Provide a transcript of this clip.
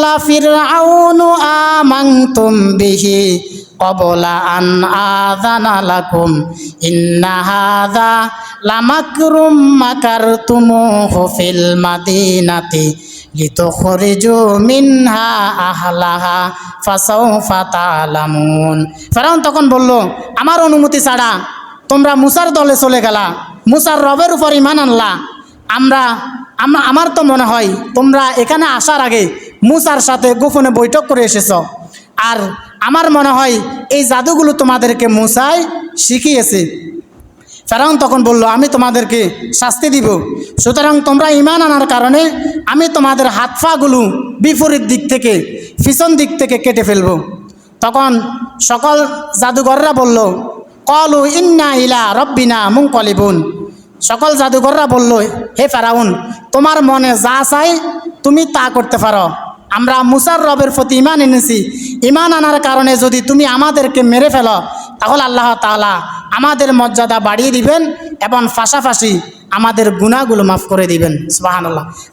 ক্বালা ফিরআউনু আমানতুম বিহি ক্বাবলা আন আযানা লাকুম। ইন্না হাযা লামাকরুম মাকারতুমুহু ফিল মাদিনাতি লিতুখরিজু মিনহা আহলাহা ফাসাউফা তা'লামুন ফেরাউন তখন বলল, আমার অনুমতি ছাড়া তোমরা মুসার দলে চলে গেলা। মুসার রবের উপর ইমান আনলা। আমরা আমার তো মনে হয় তোমরা এখানে আসার আগে মুসার সাথে গোপনে বৈঠক করে এসেছ। আর আমার মনে হয় এই জাদুগুলো তোমাদেরকে মুসায় শিখিয়েছে। ফেরাউন তখন বলল, আমি তোমাদেরকে শাস্তি দিব। সুতরাং তোমরা ইমান আনার কারণে আমি তোমাদের হাত পাগুলো বিপরীত দিক থেকে, পিছন দিক থেকে কেটে ফেলব। তখন সকল জাদুঘররা বলল, কলু ইন্না ইলা রব্বিনা মুং কলিবুন সকল জাদুঘররা বলল, হে ফেরাউন, তোমার মনে যা চাই তুমি তা করতে পারো। আমরা মুসার রবের প্রতি ইমান এনেছি। ইমান আনার কারণে যদি তুমি আমাদেরকে মেরে ফেলো, তাহলে আল্লাহ তালা আমাদের মর্যাদা বাড়িয়ে দিবেন এবং পাশাপাশি আমাদের গুণাগুলো মাফ করে দিবেন। সুবাহান আল্লাহ